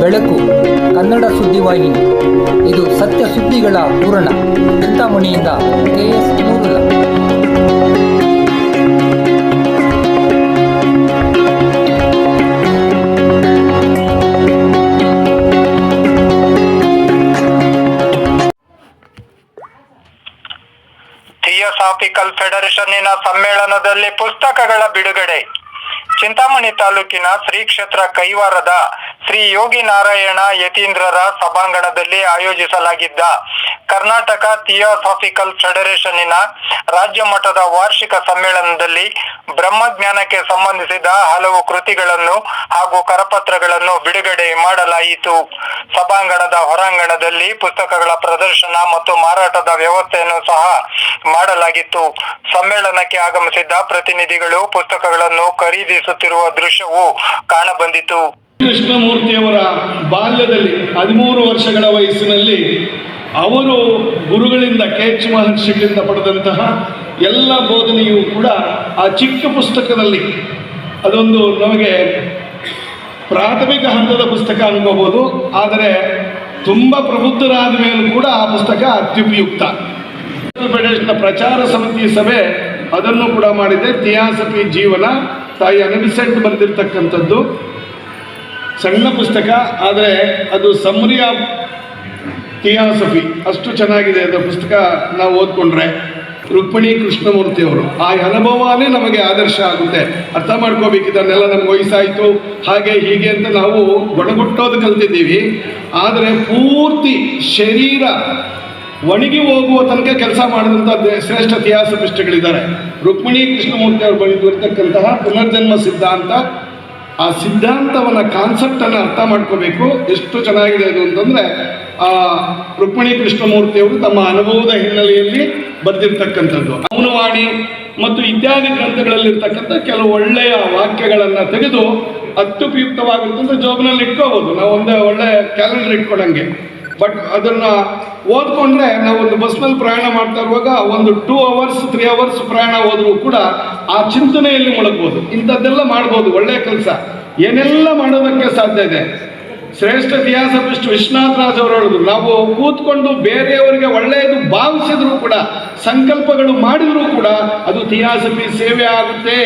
ಬೆಳಕು, ಕನ್ನಡ ಸುದ್ದಿವಾಹಿನಿ ಇದು ಸತ್ಯ ಸುದ್ದಿಗಳ ಪೂರಣ ಚಿಂತಾಮಣಿಯಿಂದ ಕೆಎಸ್ ನೂರುಲ್ಲ ಥಿಯೋಸಾಫಿಕಲ್ ಫೆಡರೇಷನ್ನಿನ ಸಮ್ಮೇಳನದಲ್ಲಿ ಪುಸ್ತಕಗಳ ಬಿಡುಗಡೆ. ಚಿಂತಾಮಣಿ ತಾಲೂಕಿನ ಶ್ರೀ ಕ್ಷೇತ್ರ ಕೈವಾರದ ಶ್ರೀ ಯೋಗಿ ನಾರಾಯಣ ಯತೀಂದ್ರರ ಸಭಾಂಗಣದಲ್ಲಿ ಆಯೋಜಿಸಲಾಗಿದ್ದ ಕರ್ನಾಟಕ ಥಿಯೋಸಾಫಿಕಲ್ ಫೆಡರೇಷನ್ನಿನ ರಾಜ್ಯ ಮಟ್ಟದ ವಾರ್ಷಿಕ ಸಮ್ಮೇಳನದಲ್ಲಿ ಬ್ರಹ್ಮಜ್ಞಾನಕ್ಕೆ ಸಂಬಂಧಿಸಿದ ಹಲವು ಕೃತಿಗಳನ್ನು ಹಾಗೂ ಕರಪತ್ರಗಳನ್ನು ಬಿಡುಗಡೆ ಮಾಡಲಾಯಿತು. ಸಭಾಂಗಣದ ಹೊರಾಂಗಣದಲ್ಲಿ ಪುಸ್ತಕಗಳ ಪ್ರದರ್ಶನ ಮತ್ತು ಮಾರಾಟದ ವ್ಯವಸ್ಥೆಯನ್ನು ಸಹ ಮಾಡಲಾಗಿತ್ತು. ಸಮ್ಮೇಳನಕ್ಕೆ ಆಗಮಿಸಿದ್ದ ಪ್ರತಿನಿಧಿಗಳು ಪುಸ್ತಕಗಳನ್ನು ಖರೀದಿಸುತ್ತಿರುವ ದೃಶ್ಯವು ಕಾಣಬಂದಿತು. ಕೃಷ್ಣಮೂರ್ತಿಯವರ ಬಾಲ್ಯದಲ್ಲಿ ಹದಿಮೂರು ವರ್ಷಗಳ ವಯಸ್ಸಿನಲ್ಲಿ ಅವರು ಗುರುಗಳಿಂದ ಕೆಚ್ ಮಹರ್ಷಿಗಳಿಂದ ಪಡೆದಂತಹ ಎಲ್ಲ ಬೋಧನೆಯೂ ಕೂಡ ಆ ಚಿಕ್ಕ ಪುಸ್ತಕದಲ್ಲಿ ಅದೊಂದು ನಮಗೆ ಪ್ರಾಥಮಿಕ ಹಂತದ ಪುಸ್ತಕ ಅನ್ಕೋಬೋದು ಆದರೆ ತುಂಬ ಪ್ರಬುದ್ಧರಾದ ಮೇಲೂ ಕೂಡ ಆ ಪುಸ್ತಕ ಅತ್ಯುಪಯುಕ್ತ. ಫೆಡರೇಷನ್ನ ಪ್ರಚಾರ ಸಮಿತಿ ಸಭೆ ಅದನ್ನು ಕೂಡ ಮಾಡಿದೆ. ಥಿಯಾಸಫಿ ಜೀವನ, ತಾಯಿ ಅನಿಸೆಂಟ್ ಬರೆದಿರ್ತಕ್ಕಂಥದ್ದು ಸಣ್ಣ ಪುಸ್ತಕ, ಆದರೆ ಅದು ಸಮರಿಯ ಥಿಯಾಸಫಿ ಅಷ್ಟು ಚೆನ್ನಾಗಿದೆ ಅದು ಪುಸ್ತಕ ನಾವು ಓದ್ಕೊಂಡ್ರೆ. ರುಕ್ಮಿಣಿ ಕೃಷ್ಣಮೂರ್ತಿಯವರು ಆ ಅನುಭವನೇ ನಮಗೆ ಆದರ್ಶ ಆಗುತ್ತೆ. ಅರ್ಥ ಮಾಡ್ಕೋಬೇಕು, ಇದನ್ನೆಲ್ಲ ನಮ್ಗೆ ವಯಸ್ಸಾಯಿತು. ಹಾಗೆ ಹೀಗೆ ಅಂತ ನಾವು ಗೊಣಗುಟ್ಟೋದು ಕಲ್ತಿದ್ದೀವಿ. ಆದರೆ ಪೂರ್ತಿ ಶರೀರ ಒಣಗಿ ಹೋಗುವ ತನಕ ಕೆಲಸ ಮಾಡಿದಂಥ ಶ್ರೇಷ್ಠ ಇತಿಹಾಸ ಪೃಷ್ಠಗಳಿದ್ದಾರೆ ರುಕ್ಮಿಣಿ ಕೃಷ್ಣಮೂರ್ತಿ ಅವರು ಬರೆದಿರ್ತಕ್ಕಂತಹ ಪುನರ್ಜನ್ಮ ಸಿದ್ಧಾಂತ, ಆ ಸಿದ್ಧಾಂತವನ್ನ ಕಾನ್ಸೆಪ್ಟನ್ನು ಅರ್ಥ ಮಾಡ್ಕೋಬೇಕು, ಎಷ್ಟು ಚೆನ್ನಾಗಿದೆ ಅದು ಅಂತಂದ್ರೆ, ಆ ರುಕ್ಮಿಣಿ ಕೃಷ್ಣಮೂರ್ತಿಯವರು ತಮ್ಮ ಅನುಭವದ ಹಿನ್ನೆಲೆಯಲ್ಲಿ ಬರೆದಿರ್ತಕ್ಕಂಥದ್ದು. ಅವನವಾಣಿ ಮತ್ತು ಇತ್ಯಾದಿ ಗ್ರಂಥಗಳಲ್ಲಿರ್ತಕ್ಕಂಥ ಕೆಲವು ಒಳ್ಳೆಯ ವಾಕ್ಯಗಳನ್ನು ತೆಗೆದು ಅತ್ಯುಪಯುಕ್ತವಾಗಿರ್ತಂತ ಜೋಬ್ನಲ್ಲಿ ಇಟ್ಕೋಬೋದು. ನಾವು ಒಂದೇ ಒಳ್ಳೆ ಕ್ಯಾಲೆಂಡರ್ ಇಟ್ಕೊಳಂಗೆ ಬಟ್ ಅದನ್ನ ಓದ್ಕೊಂಡ್ರೆ ನಾವು ಒಂದು ಬಸ್ನಲ್ಲಿ ಪ್ರಯಾಣ ಮಾಡ್ತಾ ಇರುವಾಗ ಒಂದು ಟೂ ಅವರ್ಸ್ ತ್ರೀ ಅವರ್ಸ್ ಪ್ರಯಾಣ ಹೋದರೂ ಕೂಡ ಆ ಚಿಂತನೆಯಲ್ಲಿ ಮುಳುಗ್ಬೋದು. ಇಂಥದ್ದೆಲ್ಲ ಮಾಡ್ಬೋದು ಒಳ್ಳೆಯ ಕೆಲಸ. ಏನೆಲ್ಲ ಮಾಡೋದಕ್ಕೆ ಸಾಧ್ಯ ಇದೆ? ಶ್ರೇಷ್ಠ ಇತಿಹಾಸಪಿಷ್ಟು ವಿಶ್ವನಾಥ್ ರಾಜ್ ಅವರು ಹೇಳಿದ್ರು, ನಾವು ಕೂತ್ಕೊಂಡು ಬೇರೆಯವರಿಗೆ ಒಳ್ಳೆಯದು ಭಾವಿಸಿದ್ರು ಕೂಡ, ಸಂಕಲ್ಪಗಳು ಮಾಡಿದರೂ ಕೂಡ ಅದು ಇತಿಹಾಸಪಿ ಸೇವೆ ಆಗುತ್ತೆ.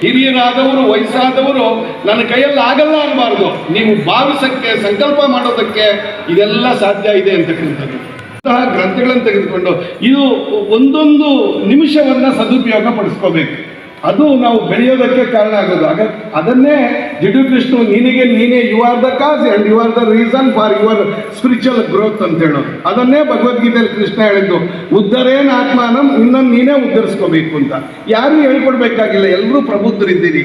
ಹಿರಿಯರಾದವರು, ವಯಸ್ಸಾದವರು ನನ್ನ ಕೈಯಲ್ಲಿ ಆಗಲ್ಲ ಅನ್ನಬಾರ್ದು ನೀವು ಭಾವಿಸಕ್ಕೆ, ಸಂಕಲ್ಪ ಮಾಡೋದಕ್ಕೆ ಇದೆಲ್ಲ ಸಾಧ್ಯ ಇದೆ ಅಂತಕ್ಕಂಥದ್ದು. ಇಂತಹ ಗ್ರಂಥಗಳನ್ನು ತೆಗೆದುಕೊಂಡು ಇದು ಒಂದೊಂದು ನಿಮಿಷವನ್ನ ಸದುಪಯೋಗ ಪಡಿಸ್ಕೋಬೇಕು. ಅದು ನಾವು ಬೆಳೆಯೋದಕ್ಕೆ ಕಾರಣ ಆಗೋದು. ಆಗ ಅದನ್ನೇ ಜಿಡು ಕೃಷ್ಣ, ನಿನಗೆ ನೀನೇ you are the cause and you are the reason for your spiritual growth ಅಂತ ಹೇಳೋದು. ಅದನ್ನೇ ಭಗವದ್ಗೀತೆಯಲ್ಲಿ ಕೃಷ್ಣ ಹೇಳಿದ್ದು. ಉದ್ದರೇನ ಆತ್ಮಾನಂ, ಇನ್ನೊಂದು ನೀನೇ ಉದ್ಧರಿಸ್ಕೋಬೇಕು ಅಂತ. ಯಾರು ಹೇಳ್ಕೊಡ್ಬೇಕಾಗಿಲ್ಲ, ಎಲ್ಲರೂ ಪ್ರಬುದ್ಧರಿದ್ದೀರಿ.